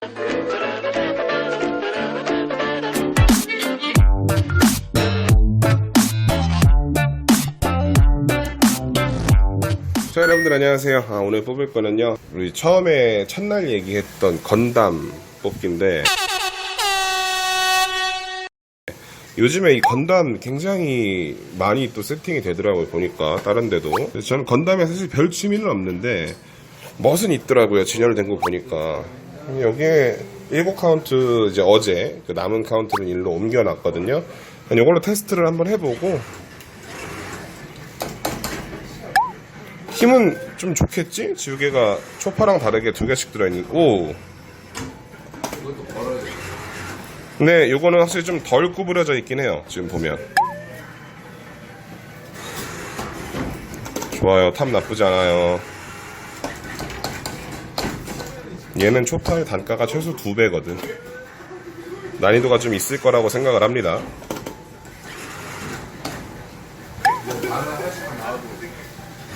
자 여러분들 안녕하세요. 아, 오늘 뽑을 거는요. 우리 처음에 첫날 얘기했던 건담 뽑기인데 요즘에 이 건담 굉장히 많이 또 세팅이 되더라고요 보니까. 다른 데도. 저는 건담에 사실 별 취미는 없는데 멋은 있더라고요 진열된 거 보니까 여기에 7 카운트 이제 어제 그 남은 카운트는 일로 옮겨놨거든요 이걸로 테스트를 한번 해보고 힘은 좀 좋겠지? 지우개가 초파랑 다르게 두 개씩 들어있는 오 네, 요거는 확실히 좀 덜 구부려져 있긴 해요. 지금 보면. 좋아요. 탑 나쁘지 않아요. 얘는 초파의 단가가 최소 두 배거든. 난이도가 좀 있을 거라고 생각을 합니다.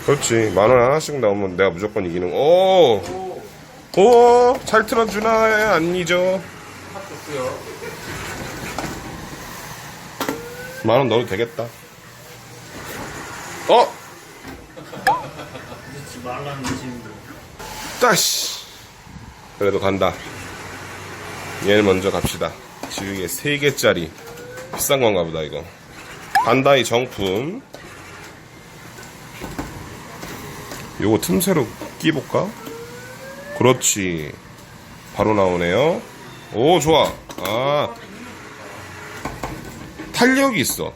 그렇지. 만원 하나씩 나오면 내가 무조건 이기는, 오! 오! 잘 틀어주나? 안 잊어. 만원 넣어도 되겠다. 어? 말라는 의심도 따시. 그래도 간다. 얘를 먼저 갑시다. 지우개 3개짜리. 비싼 건가 보다, 이거. 반다이 정품. 요거 틈새로 끼볼까? 그렇지. 바로 나오네요. 오, 좋아. 아. 탄력이 있어.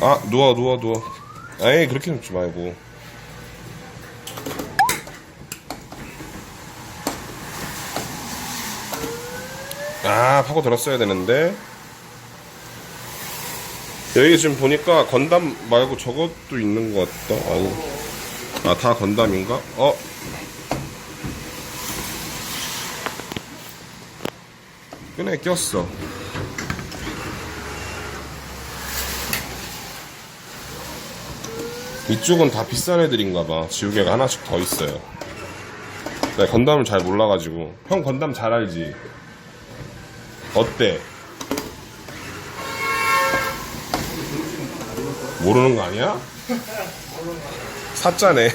아, 누워, 누워, 누워. 에이, 그렇게 놓지 말고. 아, 파고 들었어야 되는데. 여기 지금 보니까 건담 말고 저것도 있는 것 같다. 아우. 아, 다 건담인가? 어? 끈에 꼈어. 이쪽은 다 비싼 애들인가 봐. 지우개가 하나씩 더 있어요. 내가 건담을 잘 몰라가지고. 형 건담 잘 알지? 어때? 모르는 거 아니야? 사짜네.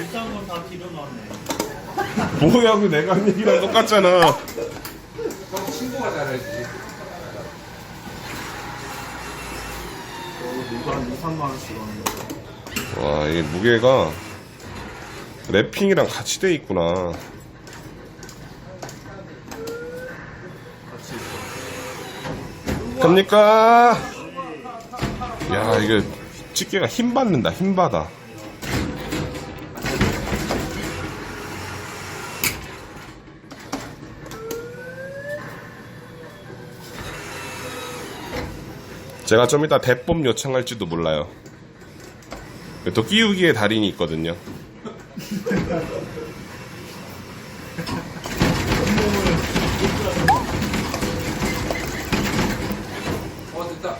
뭐야, 그 내가 한 얘기랑 똑같잖아. 형 친구가 잘하지. 누가 한 2, 3만 원씩 하는 거 와, 이게 무게가 랩핑이랑 같이 돼 있구나. 같이 갑니까? 야, 이게 집게가 힘 받는다, 힘 받아. 제가 좀 이따 대법 요청할지도 몰라요. 또 끼우기의 달인이 있거든요. 어 됐다.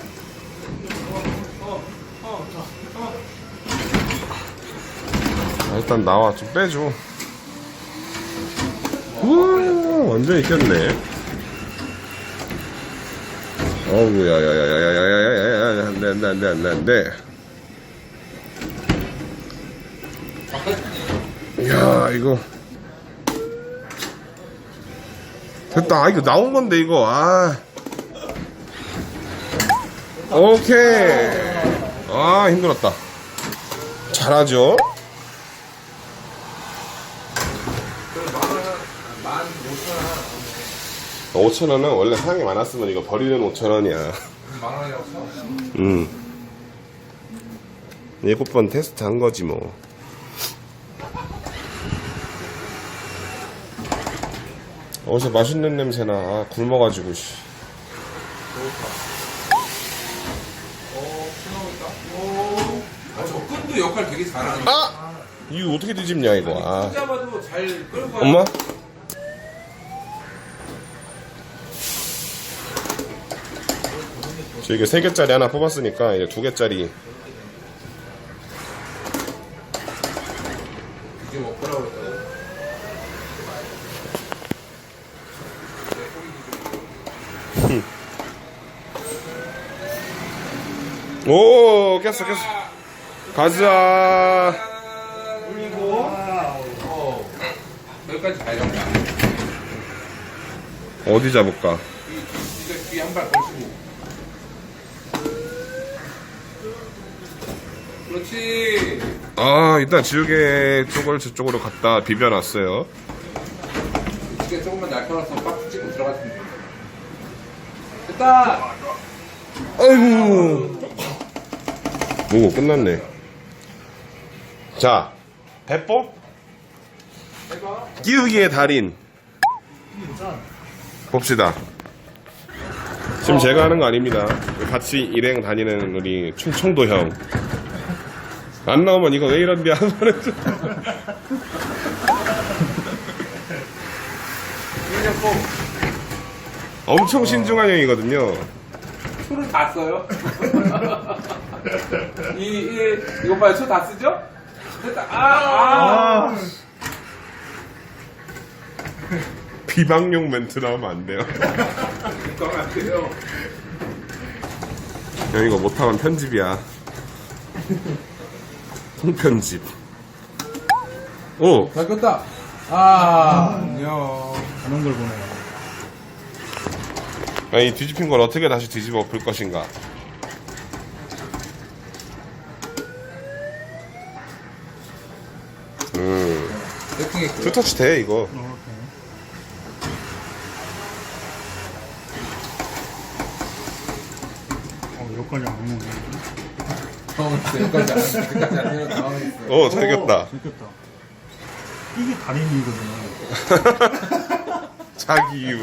아, 일단 나와 좀 빼줘. 우 완전 익혔네. 어우 야야야야야야야야야 안돼 안돼 안돼 안돼 안돼. 야 이거 됐다 아, 이거 나온 건데 이거 아 오케이 아 힘들었다 잘하죠 5천원은 원래 사양이 많았으면 이거 버리는 5천원이야 만 원이라고 쳐? 음. 일곱 번 테스트 한 거지 뭐. 어디서 맛있는 냄새나 아, 굶어가지고 씨. 아 저 끈도 역할 되게 잘하네. 아! 이거 어떻게 뒤집냐 이거. 아. 끈 잡아도 잘 끌고 가. 엄마? 저 이게 3개짜리 하나 뽑았으니까 이제 2개짜리 이게 먹으라고 했다고? 오 깼어 깼어 가자 그리고 어 여기까지 다 잡자 어디 잡을까? 이거 귀한발 걸고. 그렇지. 아 일단 지우개 쪽을 저쪽으로 갖다 비벼놨어요 이게 조금만 날카로워서 빡 찍고 들어갔으면 돼. 됐다. 아이고 오 끝났네 자 해봐. 끼우기의 달인 봅시다 지금 제가 하는 거 아닙니다 같이 일행 다니는 우리 충청도 형 안 나오면 이거 왜 이런데 하는 말은 좀 인형꼭 엄청 신중한 형이거든요 초를 다 써요. 이, 이, 이거 봐요. 초다 쓰죠? 됐다. 아, 아. 비방용 멘트 나오면 안 돼요 그건 안 돼요. 형 이거 못하면 편집이야 통편집 오 잘 껐다. 아, 안녕. 가는 걸 보네요. 아, 이 뒤집힌 걸 어떻게 다시 뒤집어 엎을 것인가 음 세팅했고요. 투터치 돼 이거 어, 여기까지 안 오네. 당황했어요. 여기까지 안, 여기까지 안 내려 당황했어요. 오 잘겼다. 이게 달인이거든요. 자기 이유로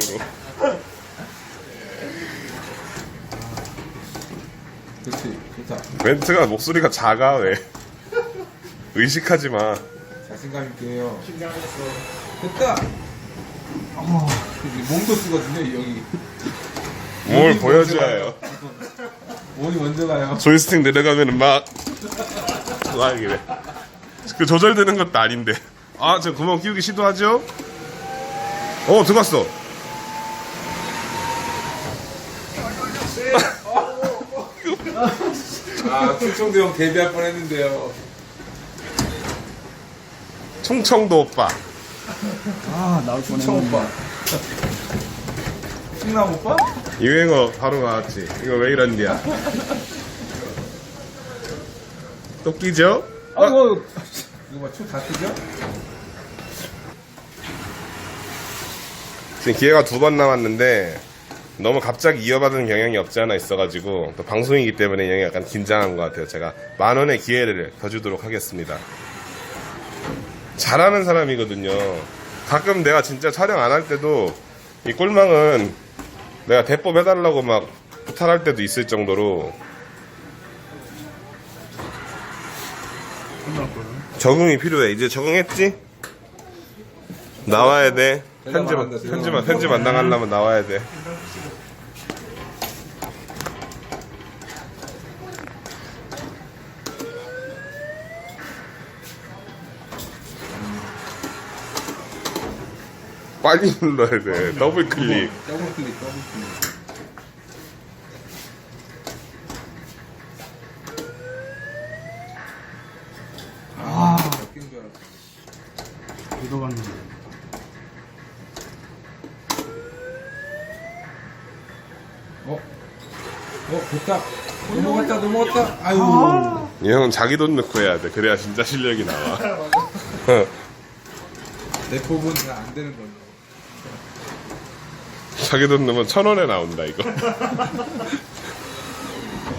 그렇지. 좋다. 멘트가 목소리가 작아 왜 의식하지 마 자신감 있게 해요. 됐다. 어, 여기 몸도 쓰거든요, 이 형이. 뭘 여기 보여줘야 먼저 해요 몸이 먼저 가요. 조이스틱 내려가면 막 와, 이게 그 조절되는 것도 아닌데 아 저 구멍 끼우기 시도하죠 어 들어갔어 아, 충청도 형 데뷔할 뻔 했는데요. 충청도 오빠 아, 나올 뻔했네. 충청 오빠. 충남 오빠? 유행어 바로 나왔지 이거 왜 이런디야 또 끼죠? 아이고, 이거 봐, 초다 쓰죠? 지금 기회가 두 번 남았는데 너무 갑자기 이어받은 경향이 없지 않아 있어가지고 또 방송이기 때문에 이 형이 약간 긴장한 것 같아요. 제가 만 원의 기회를 더 주도록 하겠습니다. 잘하는 사람이거든요. 가끔 내가 진짜 촬영 안 할 때도 이 꼴망은 내가 대법 해달라고 막 부탁할 때도 있을 정도로. 적응이 필요해. 이제 적응했지? 나와야 돼. 대답. 편집 안 당하려면 나와야 돼. 빨리 눌러야 돼. 더블 클릭. 더블 클릭, 더블 클릭. 아, 낀줄 알았어. 들어갔는데. 어? 어, 됐다. 넘어갔다, 넘어갔다. 아유. 이 형은 자기 돈 넣고 해야 돼. 그래야 진짜 실력이 나와. 내 법은 안 되는 걸로. 자기 돈 넣으면 천 원에 나온다, 이거.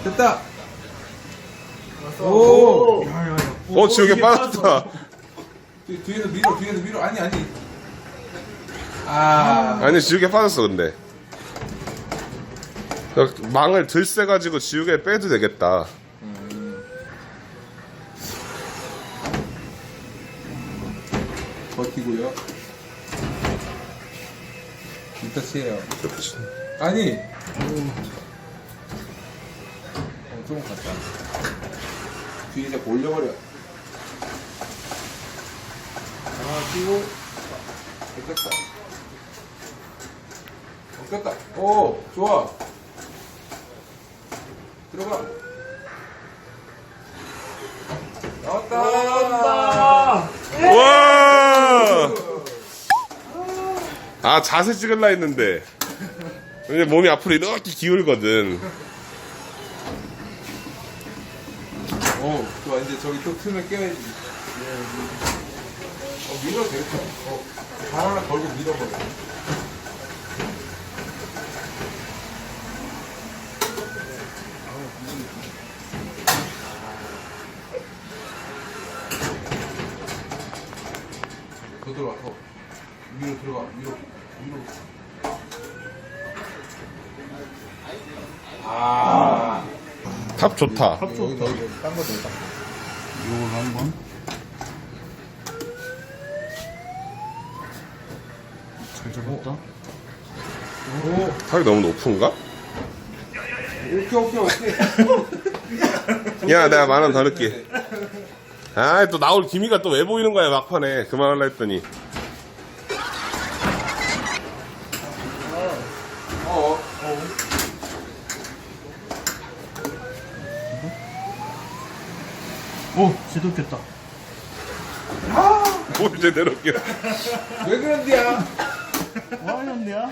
됐다. 오. 야, 야, 야. 어, 지우개 빠졌다. 뒤, 뒤에서 밀어, 뒤에서 밀어. 아니, 아니. 아. 아니 지우개 빠졌어 근데 망을 들쎄가지고 지우개 빼도 되겠다 버티고요. 인터치해요. 아니. 어, 조금 갔다. 뒤에 자꾸 올려버려. 아, 끼고. 어, 꼈다. 오, 좋아. 들어가. 나왔다. 아, 자세 찍을라 했는데. 근데 몸이 앞으로 이렇게 기울거든. 어, 좋아. 이제 저기 또 틈을 깨야지. 어, 밀어 되겠다. 어, 발 하나 걸고 밀어버려. 더 들어와, 더. 위로 들어가, 위로, 위로. 아, 탑 좋다. 여기, 여기, 딴거 더, 이걸 한번. 잘 잡았다. 오, 탑이 너무 높은가? 오케이, 오케이, 오케이. 야, 내가 만 원 더 넣을게. 아, 또 나올 기미가 또 왜 보이는 거야, 막판에. 그만할라 했더니. 어, 오, 지독했다. 뭘 제대로 끼왜 그런데야? 뭐 하는데야?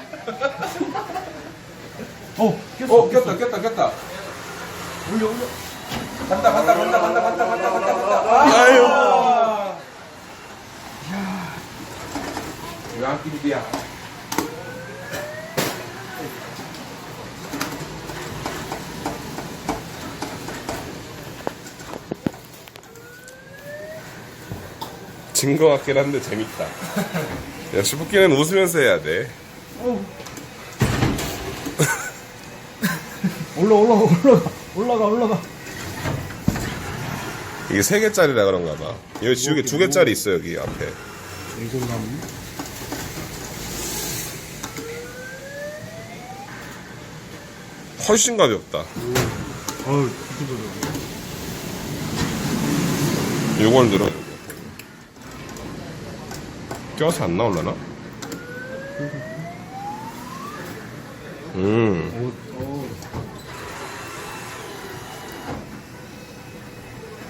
오, 꼈어. 어, 꼈다, 꼈다, 꼈다. 올려, 올려. 간다, 간다, 간다, 간다, 간다, 간다, 간다, 간다. 아유. 왜안 끼리야? 진 거 같긴 한데 재밌다. 역시 뽑기는 웃으면서 해야 돼. 올라, 올라, 올라가. 올라가, 올라가. 이게 세 개짜리라 그런가 봐. 여기 지우개 두 개짜리 있어, 여기 앞에. 이걸. 훨씬 가볍다. 어우, 뒤집어져. 요걸 늘어. 껴서 안 나올라나? 음.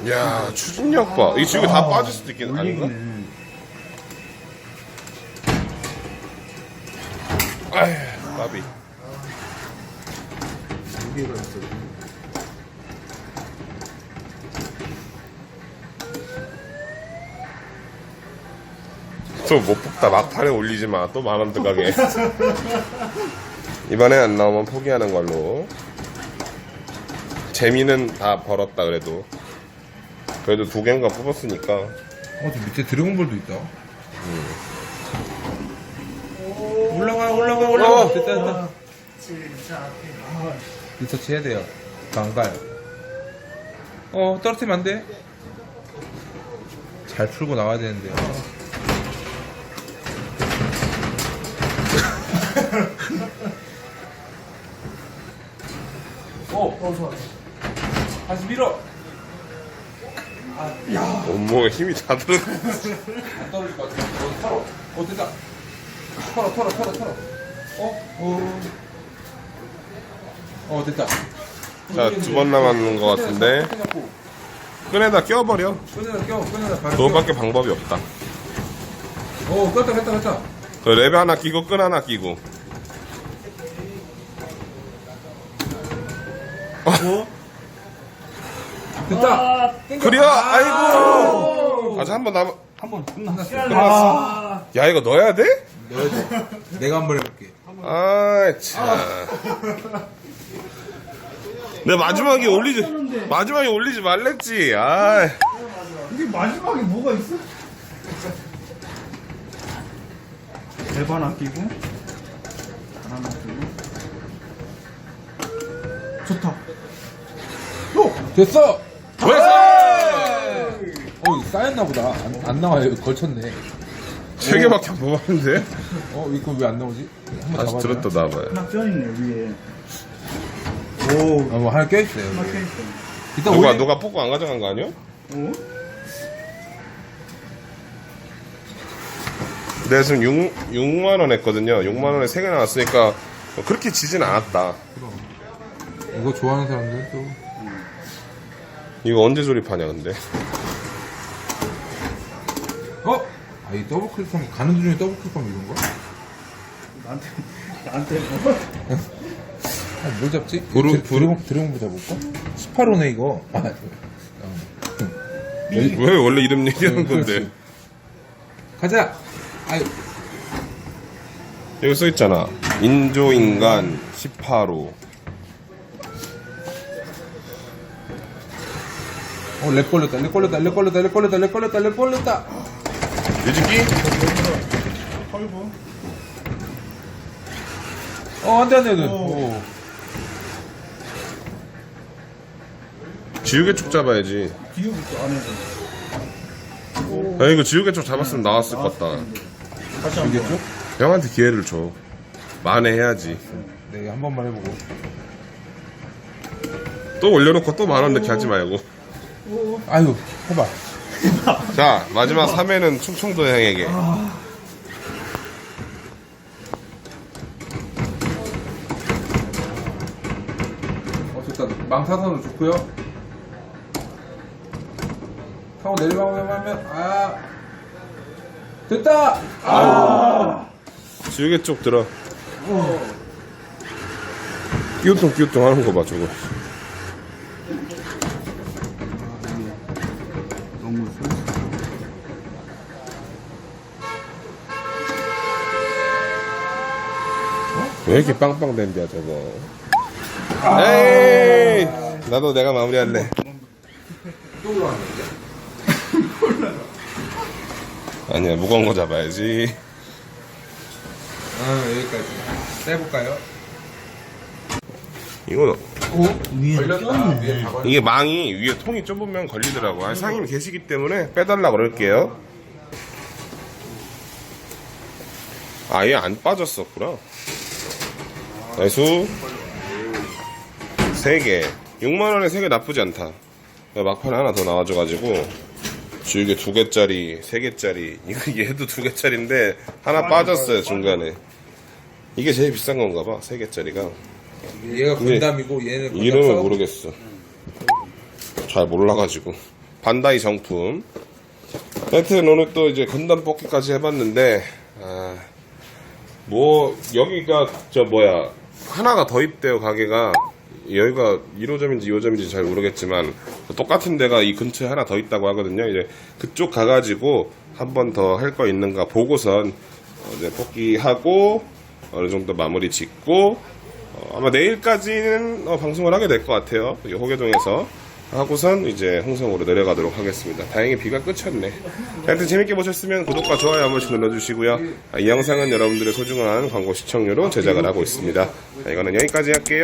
야, 추진력 봐. 이 지우개 다 빠질 수도 있겠 아닌가? 아휴, 나비. 두 개가 있어. 또 못 뽑다 막판에 올리지 마. 또 만원 들어가게. 이번에 안 나오면 포기하는 걸로. 재미는 다 벌었다 그래도. 그래도 두 개인가 뽑았으니까. 어, 저 밑에 드래곤볼도 있다. 올라가, 올라가, 올라가. 됐다, 됐다. 리서치 해야 돼요. 안 가요. 어, 떨어뜨리면 안 돼. 잘 풀고 나와야 되는데. 어, 어, 좋아. 다시 밀어. 온몸에 힘이 다 들어. 안 떨어질 것 같아. 어, 털어. 어, 됐다. 털어, 털어, 털어, 털어. 어? 어. 어, 됐다. 자, 두 번 남았는 것 같은데. 끈에다 껴버려. 끈에다 껴, 끈에다 바로 그것밖에 방법이 없다. 껴. 어, 꼈다, 꼈다, 꼈다. 그랩 하나 끼고 끈 하나 끼고. 됐다. 그려! 아이고! 아직 한번 남아. 한번 끝났어. 끝났어. 야, 이거 넣어야 돼? 넣어야 돼. 내가 한 번 해볼게. 아, 참. 내가 마지막에 올리지, 마지막에 올리지 말랬지. 아, 이게 마지막에 뭐가 있어? 대반 아끼고 하나 끼고 좋다 됐어! 됐어! 어, 이거 쌓였나 보다. 안, 안 나와요. 걸쳤네. 세 개밖에 안 뽑았는데? 어, 이거 왜 안 나오지? 한번 다시 잡아줘요. 들었다 나와봐요. 하나 껴있네 위에 오 어, 뭐 하나 껴있어요. 하나 껴있어 일단 누가, 올리... 누가 뽑고 안 가져간 거 아니야? 오? 내가 지금 6, 6만 원 했거든요. 6만 원에 3개 나왔으니까 그렇게 지진 않았다. 이거 좋아하는 사람들은 또. 이거 언제 조립하냐 근데 어? 아, 이 더블 클릭하면 가는 도중에 더블 클릭하면 이런 거야? 나한테 나한테 뭐? 아, 뭘 잡지? 부르- 드래- 부르- 드래곤, 드래곤 잡을까? 18호네 이거 아, 아, 아. 왜 원래 이름 음, 얘기하는 건데 가자! 아이 여기 써있잖아 인조인간 18호 어, 렉 걸렸다, 렉 걸렸다, 렉 걸렸다, 렉 걸렸다, 렉 걸렸다, 렉 걸렸다! 유지기? 털고 어, 안 돼, 안 돼, 안 돼. 오. 오. 지우개 쪽 잡아야지. 기우부터 안에서 아 이거 지우개 쪽 잡았으면 나왔을 것 같다. 다시 한번 이겠죠? 형한테 기회를 줘. 만회해야지. 네, 한 번만 해보고. 또 올려놓고 또 만원 넣게 하지 말고. 아유, 해봐. 자, 마지막 3회는 충청도 형에게. 어, 좋다. 망사선은 좋고요 타고 내려가면 하면, 아. 됐다! 지우개 쪽 들어. 끼우뚱 끼우뚱 하는 거 봐, 저거. 왜 이렇게 빵빵댄대야, 저거. 에이! 나도 내가 마무리할래. 또 올라왔는데? 아니야, 무거운 거 잡아야지. 아, 여기까지. 떼볼까요? 이거, 위에 걸렸다. 위에 다 걸렸다. 이게 망이 위에 통이 좁으면 걸리더라고. 아, 상임이 계시기 때문에 빼달라 그럴게요. 아예 안 빠졌었구나. 나이스. 세 개. 6만원에 세개 나쁘지 않다. 막판에 하나 더 나와줘가지고, 줄게 두 개짜리, 세 개짜리. 이거 얘도 두 개짜리인데, 하나 빠졌어요, 중간에. 이게 제일 비싼 건가 봐, 세 개짜리가. 얘가 건담이고 얘는 건담 이름을 싸움. 모르겠어. 잘 몰라가지고. 반다이 정품. 하여튼 오늘 또 이제 건담 뽑기까지 해봤는데, 아, 뭐, 여기가, 저 뭐야, 하나가 더 있대요, 가게가. 여기가 1호점인지 2호점인지 잘 모르겠지만, 똑같은 데가 이 근처에 하나 더 있다고 하거든요. 이제 그쪽 가가지고 한 번 더 할 거 있는가 보고선 어, 이제 뽑기하고, 어느 정도 마무리 짓고, 어, 아마 내일까지는 어, 방송을 하게 될 것 같아요. 이 호계동에서 하고선 이제 홍성으로 내려가도록 하겠습니다. 다행히 비가 그쳤네. 하여튼 재밌게 보셨으면 구독과 좋아요 한 번씩 눌러주시고요. 아, 이 영상은 여러분들의 소중한 광고 시청료로 제작을 하고 있습니다. 자, 이거는 여기까지 할게요.